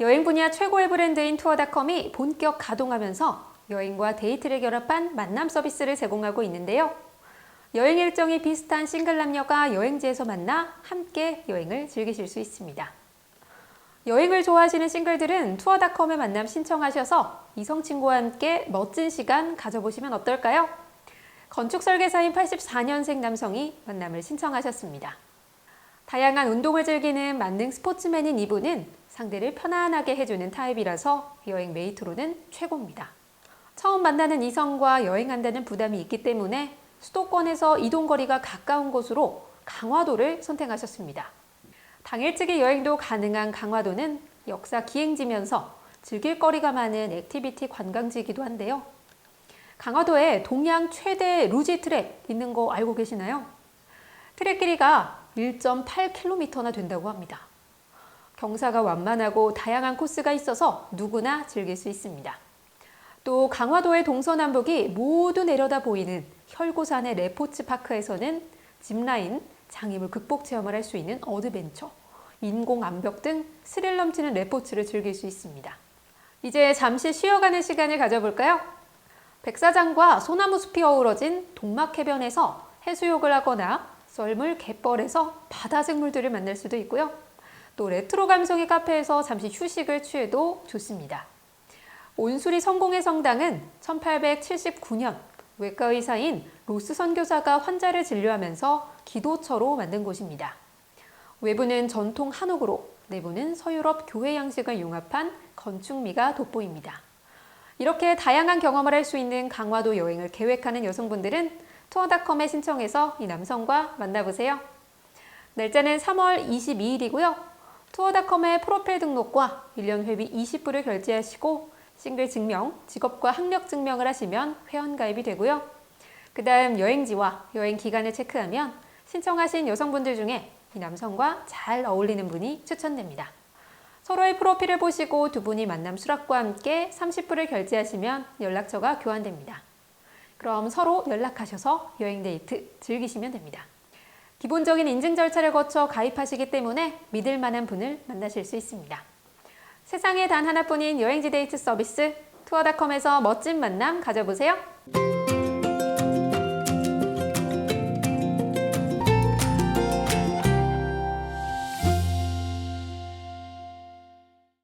여행 분야 최고의 브랜드인 투어닷컴이 본격 가동하면서 여행과 데이트를 결합한 만남 서비스를 제공하고 있는데요. 여행 일정이 비슷한 싱글 남녀가 여행지에서 만나 함께 여행을 즐기실 수 있습니다. 여행을 좋아하시는 싱글들은 투어닷컴에 만남 신청하셔서 이성 친구와 함께 멋진 시간 가져보시면 어떨까요? 건축 설계사인 84년생 남성이 만남을 신청하셨습니다. 다양한 운동을 즐기는 만능 스포츠맨인 이분은 상대를 편안하게 해주는 타입이라서 여행 메이트로는 최고입니다. 처음 만나는 이성과 여행한다는 부담이 있기 때문에 수도권에서 이동거리가 가까운 곳으로 강화도를 선택하셨습니다. 당일치기 여행도 가능한 강화도는 역사 기행지면서 즐길 거리가 많은 액티비티 관광지이기도 한데요. 강화도에 동양 최대 루지 트랙 있는 거 알고 계시나요? 트랙 길이가 1.8km나 된다고 합니다. 경사가 완만하고 다양한 코스가 있어서 누구나 즐길 수 있습니다. 또 강화도의 동서남북이 모두 내려다 보이는 혈고산의 레포츠 파크에서는 짚라인, 장애물 극복 체험을 할 수 있는 어드벤처, 인공 암벽 등 스릴 넘치는 레포츠를 즐길 수 있습니다. 이제 잠시 쉬어가는 시간을 가져볼까요? 백사장과 소나무 숲이 어우러진 동막해변에서 해수욕을 하거나 썰물 갯벌에서 바다 생물들을 만날 수도 있고요. 또 레트로 감성의 카페에서 잠시 휴식을 취해도 좋습니다. 온수리 성공의 성당은 1879년 외과 의사인 로스 선교사가 환자를 진료하면서 기도처로 만든 곳입니다. 외부는 전통 한옥으로 내부는 서유럽 교회 양식을 융합한 건축미가 돋보입니다. 이렇게 다양한 경험을 할 수 있는 강화도 여행을 계획하는 여성분들은 투어닷컴에 신청해서 이 남성과 만나보세요. 날짜는 3월 22일이고요. 투어닷컴에 프로필 등록과 1년 회비 20불을 결제하시고 싱글 증명, 직업과 학력 증명을 하시면 회원가입이 되고요. 그 다음 여행지와 여행 기간을 체크하면 신청하신 여성분들 중에 이 남성과 잘 어울리는 분이 추천됩니다. 서로의 프로필을 보시고 두 분이 만남 수락과 함께 30불을 결제하시면 연락처가 교환됩니다. 그럼 서로 연락하셔서 여행 데이트 즐기시면 됩니다. 기본적인 인증 절차를 거쳐 가입하시기 때문에 믿을 만한 분을 만나실 수 있습니다. 세상에 단 하나뿐인 여행지 데이트 서비스 투어닷컴에서 멋진 만남 가져보세요.